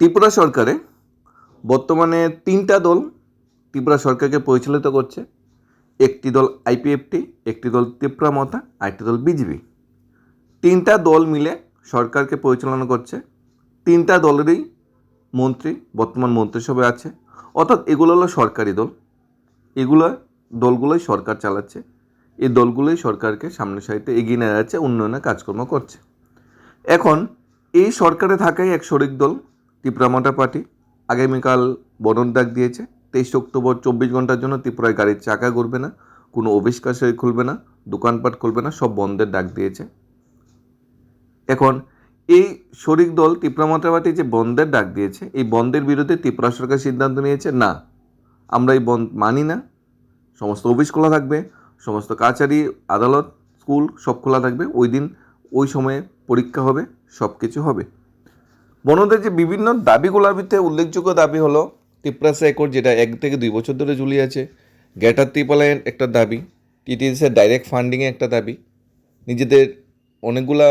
ত্রিপুরা সরকারে বর্তমানে তিনটা দল ত্রিপুরা সরকারকে পরিচালিত করছে। একটি দল আইপিএফটি, একটি দল ত্রিপুরা মতা আরেকটি দল বিজেপি। তিনটা দল মিলে সরকারকে পরিচালনা করছে। তিনটা দলেরই মন্ত্রী বর্তমান মন্ত্রিসভায় আছে। অর্থাৎ এগুলো হলো সরকারি দল। এগুলো দলগুলোই সরকার চালাচ্ছে। এই দলগুলোই সরকারকে সামনের সারিতে এগিয়ে নিয়ে যাচ্ছে উন্নয়নের কাজকর্ম করছে। এখন এই সরকারে থাকাই এক শরিক দল। ত্রিপুরামাটা পার্টি আগামীকাল বনন ডাক দিয়েছে। তেইশ অক্টোবর চব্বিশ ঘণ্টার জন্য ত্রিপুরায় গাড়ির চাকা ঘুরবে না, কোনো অফিস কাছারি খুলবে না, দোকানপাট খুলবে না, সব বন্ধের ডাক দিয়েছে। এখন এই শরিক দল ত্রিপুরামাটা পার্টি যে বন্ধের ডাক দিয়েছে, এই বন্ধের বিরুদ্ধে ত্রিপুরা সরকার সিদ্ধান্ত নিয়েছে, না, আমরা এই বন্ধ মানি না। সমস্ত অফিস খোলা থাকবে, সমস্ত কাছারি, আদালত, স্কুল সব খোলা থাকবে, ওই দিন, ওই সময়ে পরীক্ষা হবে সব কিছু হবে। বনদের যে বিভিন্ন দাবিগুলোর ভিতরে উল্লেখযোগ্য দাবি হলো ত্রিপুরাসা একর যেটা এক থেকে দুই বছর ধরে ঝুলিয়ে আছে, গ্যাটার ত্রিপালায়ের একটা দাবি, টিটিএসের ডাইরেক্ট ফান্ডিংয়ে একটা দাবি, নিজেদের অনেকগুলা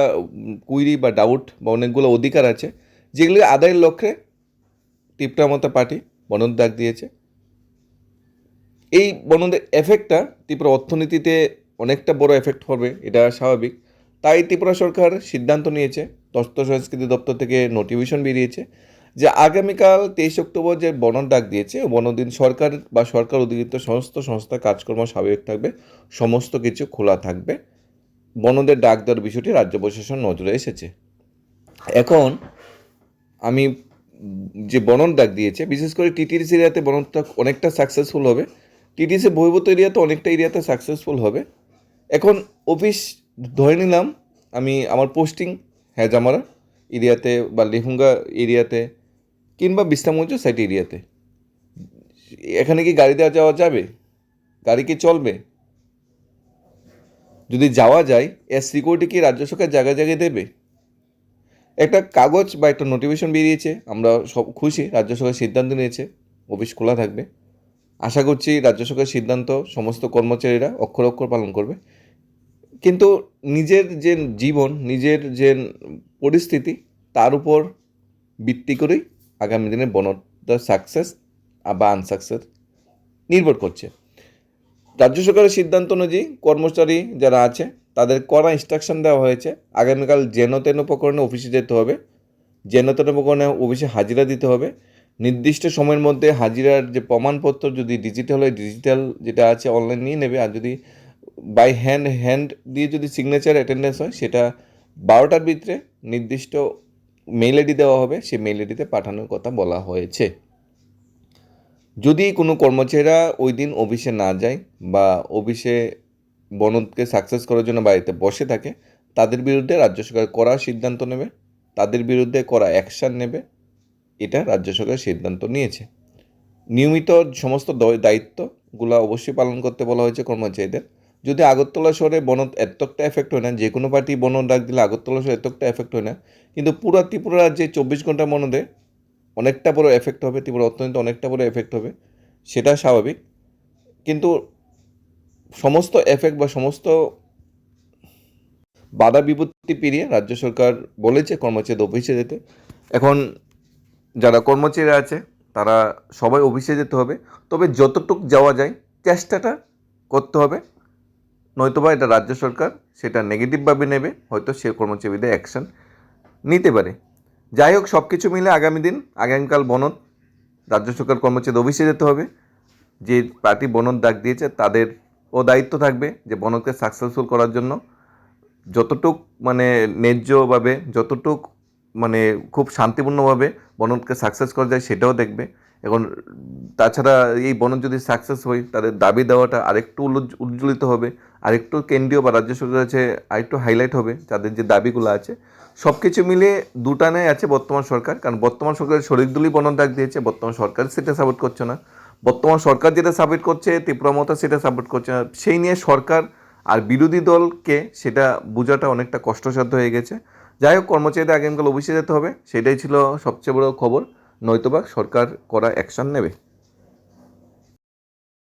কুইরি বা ডাউট বা অনেকগুলো অধিকার আছে, যেগুলি আদায়ের লক্ষ্যে মতো পার্টি বনদ ডাক দিয়েছে। এই বনদের এফেক্টটা ত্রিপুরা অর্থনীতিতে অনেকটা বড় এফেক্ট হবে, এটা স্বাভাবিক। তাই ত্রিপুরা সরকার সিদ্ধান্ত নিয়েছে, তথ্য সংস্কৃতি দপ্তর থেকে নোটিফিকেশন বেরিয়েছে যে আগামীকাল তেইশ অক্টোবর যে বনন ডাক দিয়েছে বনদিন সরকার বা সরকার অধিকৃত সমস্ত সংস্থা কাজকর্ম স্বাভাবিক থাকবে, সমস্ত কিছু খোলা থাকবে। বনদের ডাক দেওয়ার বিষয়টি রাজ্য প্রশাসন নজরে এসেছে। এখন আমি যে বনন ডাক দিয়েছে, বিশেষ করে টিটিডিস এরিয়াতে বননটা অনেকটা সাকসেসফুল হবে। টিটিসি বহির্ভূত এরিয়াতে অনেকটা এরিয়াতে সাকসেসফুল হবে। এখন অফিস ধরে নিলাম, আমি আমার পোস্টিং হ্যাজামারা এরিয়াতে বা লেহুঙ্গা এরিয়াতে কিংবা বিশ্রামগঞ্জ সাইট এরিয়াতে। এখানে কি গাড়ি দেওয়া যাওয়া যাবে? গাড়ি কি চলবে? যদি যাওয়া যায়, এর সিকিউরিটি কি রাজ্য সরকার জায়গায় জায়গায় দেবে? একটা কাগজ বা একটা নোটিফিকেশন বেরিয়েছে, আমরা সব খুশি, রাজ্য সরকার সিদ্ধান্ত নিয়েছে অফিস খোলা থাকবে। আশা করছি রাজ্য সরকারের সিদ্ধান্ত, সমস্ত কর্মচারীরা অক্ষর অক্ষর পালন করবে। কিন্তু নিজের যে জীবন, নিজের যে পরিস্থিতি, তার উপর ভিত্তি করেই আগামী দিনে বনতার সাকসেস বা আনসাকসেস নির্ভর করছে। রাজ্য সরকারের সিদ্ধান্ত অনুযায়ী কর্মচারী যারা আছে, তাদের কড়া ইনস্ট্রাকশন দেওয়া হয়েছে। আগামীকাল যেন তেন উপকরণে অফিসে যেতে হবে যেন তেন উপকরণে অফিসে হাজিরা দিতে হবে। নির্দিষ্ট সময়ের মধ্যে হাজিরার যে প্রমাণপত্র যদি ডিজিটাল হয় ডিজিটাল যেটা আছে অনলাইন নিয়ে নেবে। আর যদি বাই হ্যান্ড হ্যান্ড দিয়ে যদি সিগনেচার অ্যাটেন্ডেন্স হয়, সেটা বারোটার ভিতরে নির্দিষ্ট মেইল আইডি দেওয়া হবে, সেই মেইল আইডিতে পাঠানোর কথা বলা হয়েছে। যদি কোনো কর্মচারীরা ওই দিন অফিসে না যায় বা অফিসে বনদকে সাকসেস করার জন্য বাড়িতে বসে থাকে, তাদের বিরুদ্ধে রাজ্য সরকার কড়া সিদ্ধান্ত নেবে, তাদের বিরুদ্ধে কড়া অ্যাকশান নেবে, এটা রাজ্য সরকার সিদ্ধান্ত নিয়েছে। নিয়মিত সমস্ত দায়িত্বগুলো অবশ্যই পালন করতে বলা হয়েছে কর্মচারীদের। যদি আগরতলা শহরে বন এতটা এফেক্ট হয় না, যে কোনো পার্টি বন ডাক দিলে আগরতলা শহরে এতটা এফেক্ট হয় না, কিন্তু পুরো ত্রিপুরা রাজ্যে চব্বিশ ঘণ্টা বনদে অনেকটা বড় এফেক্ট হবে, ত্রিপুরা অর্থনীতি অনেকটা বড় এফেক্ট হবে, সেটা স্বাভাবিক। কিন্তু সমস্ত এফেক্ট বা সমস্ত বাধা বিপত্তি পেরিয়ে রাজ্য সরকার বলেছে কর্মচারীদের অফিসে যেতে। এখন যারা কর্মচারীরা আছে, তারা সবাই অফিসে যেতে হবে, তবে যতটুক যাওয়া যায়, চেষ্টাটা করতে হবে। নয়তোবা এটা রাজ্য সরকার সেটা নেগেটিভভাবে নেবে, হয়তো সে কর্মচারীদের অ্যাকশন নিতে পারে। যাই হোক সব কিছু মিলে আগামী দিন, আগামীকাল বনদ রাজ্য সরকার কর্মচারী অফিসে যেতে হবে। যে পার্টি বনদ ডাক দিয়েছে, তাদের ও দায়িত্ব থাকবে যে বনদকে সাকসেসফুল করার জন্য। যতটুক মানে ন্যায্যভাবে, যতটুক মানে খুব শান্তিপূর্ণভাবে বনদকে সাকসেস করা যায়, সেটাও দেখবে। এখন তাছাড়া এই বনদ যদি সাকসেস হয়, তাদের দাবি দেওয়াটা আরেকটু উজ্জ্বলিত হবে। আরেকটু কেন্দ্রীয় বা রাজ্য সরকারের কাছে আরেকটু হাইলাইট হবে তাদের যে দাবিগুলো আছে। সব কিছু মিলিয়ে দুটানে আছে বর্তমান সরকার, কারণ বর্তমান সরকারের শরিক দলই বনদ ডাক দিয়েছে, বর্তমান সরকার সেটা সাপোর্ট করছে না। বর্তমান সরকার যেটা সাপোর্ট করছে, ত্রিপুরা মতো সেটা সাপোর্ট করছে না। সেই নিয়ে সরকার আর বিরোধী দলকে সেটা বোঝাটা অনেকটা কষ্টসাধ্য হয়ে গেছে। যাই হোক, কর্মচারীদের আগামীকাল অফিসে যেতে হবে, সেটাই ছিল সবচেয়ে বড় খবর। নয়তোবা সরকার করা অ্যাকশন নেবে।